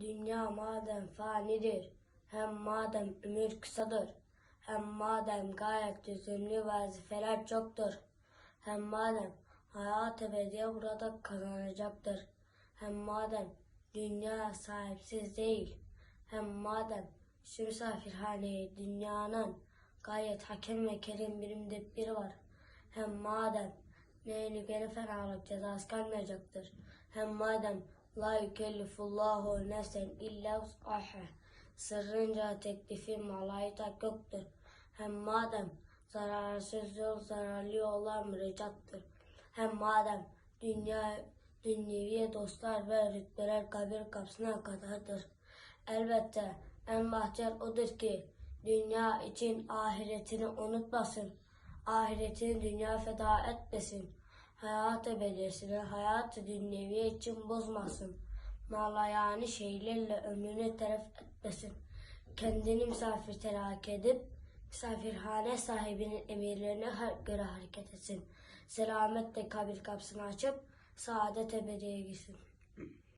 Dünya madem fanidir, hem madem ömür kısadır, hem madem gayet lüzumlu vazifeler çoktur, hem madem hayat ebediye burada kazanacaktır, hem madem dünya sahipsiz değil, hem madem şu misafirhaneye dünyanın gayet hakem ve kerim bir müdebbiri var, hem madem neyini geri fenalık cezası kalmayacaktır, hem madem la yükellifullahu nefsen illa vus'aha sırrınca teklifi malayta yoktur. Hem madem zararsız yol zararlı yollar mürecattır. Hem madem dünya dünyevi dostlar ve rütbeler kabir kapısına kadardır. Elbette en bahtiyar odur ki dünya için ahiretini unutmasın. Ahiretini dünya feda etmesin. Hayat ebediyesini hayat dünyevi için bozmasın. Malayani şeylerle ömrünü telef etmesin. Kendini misafir telak edip misafirhane sahibinin emirlerine göre hareket etsin. Selametle kabir kapısını açıp saadet ebediye gitsin.